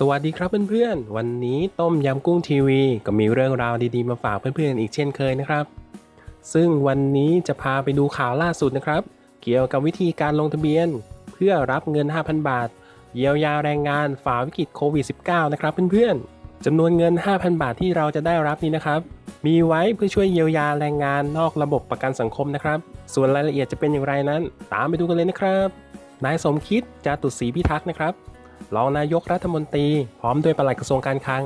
สวัสดีครับเพื่อนๆ วันนี้ต้มยำกุ้งทีวี ก็มีเรื่องราวดีๆมาฝากเพื่อนๆ อีกเช่นเคยนะครับ ซึ่งวันนี้จะพาไปดูข่าวล่าสุดนะครับ เกี่ยวกับวิธีการลงทะเบียน เพื่อรับเงิน 5,000 บาท เยียวยาแรงงานฝ่าวิกฤตโควิด -19 นะครับเพื่อนๆ จำนวนเงิน 5,000 บาทที่เราจะได้รับนี้นะครับ มีไว้เพื่อช่วยเยียวยาแรงงานนอกระบบประกันสังคมนะครับ ส่วนรายละเอียดจะเป็นอย่างไรนั้น ตามไปดูกันเลยนะครับ นายสมคิดจาตุศรีพิทักษ์นะครับ รองนายกรัฐมนตรี พร้อมด้วยปลัดกระทรวงการคลัง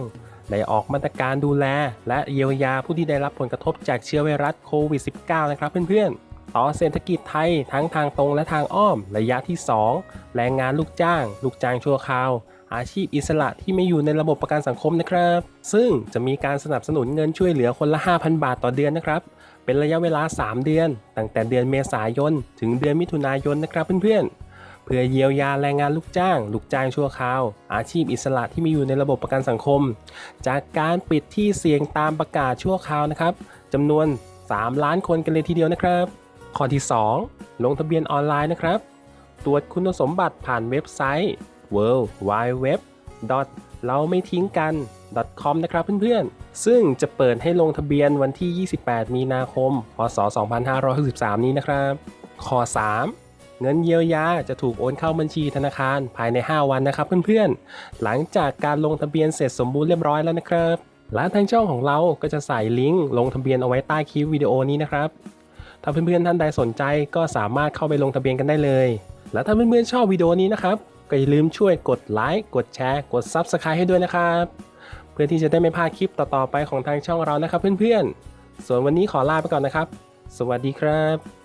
ได้ออกมาตรการดูแล และเยียวยาผู้ที่ได้รับผลกระทบจากเชื้อไวรัสโควิด -19 นะครับเพื่อนๆ ต่อเศรษฐกิจไทยทั้งทางตรงและทางอ้อม ระยะที่ 2 แรงงานลูกจ้าง ลูกจ้างชั่วคราว อาชีพอิสระที่ไม่อยู่ในระบบประกันสังคมนะครับ ซึ่งจะมีการสนับสนุนเงินช่วยเหลือคนละ 5,000 บาทต่อเดือนนะครับ เป็นระยะเวลา 3 เดือน ตั้งแต่เดือนเมษายน ถึงเดือนมิถุนายนนะครับเพื่อนๆ เพื่อเยียวยาแรงงานลูกจ้าง ลูกจ้างชั่วคราว อาชีพอิสระที่มีอยู่ในระบบประกันสังคม จากการปิดที่เสี่ยงตามประกาศชั่วคราวนะครับจำนวน 3 ล้านคนกันเลยทีเดียวนะครับ ข้อที่ 2 ลงทะเบียนออนไลน์นะครับ ตรวจคุณสมบัติผ่านเว็บไซต์ w w w เราไม่ทิ้งกัน .com นะครับเพื่อนๆ ซึ่งจะเปิดให้ลงทะเบียนวันที่ 28 มีนาคม พศ 2563 นี้นะครับ ข้อ 3 เงินเยียวยาจะถูกโอนเข้าบัญชีธนาคารภายใน 5 วันนะครับเพื่อนๆ หลังจากการลงทะเบียนเสร็จสมบูรณ์เรียบร้อยแล้วนะครับและทางช่องของเราก็จะใส่ลิงก์ลงทะเบียนเอาไว้ใต้คลิปวิดีโอนี้นะครับ ถ้าเพื่อนๆท่านใดสนใจก็สามารถเข้าไปลงทะเบียนกันได้เลย และถ้าเพื่อนๆชอบวิดีโอนี้นะครับก็อย่าลืมช่วยกดไลค์กดแชร์ กด Subscribe ให้ด้วยนะครับ เพื่อที่จะได้ไม่พลาดคลิปต่อๆไปของทางช่องเรานะครับเพื่อนๆ ส่วนวันนี้ขอลาไปก่อนนะครับ สวัสดีครับ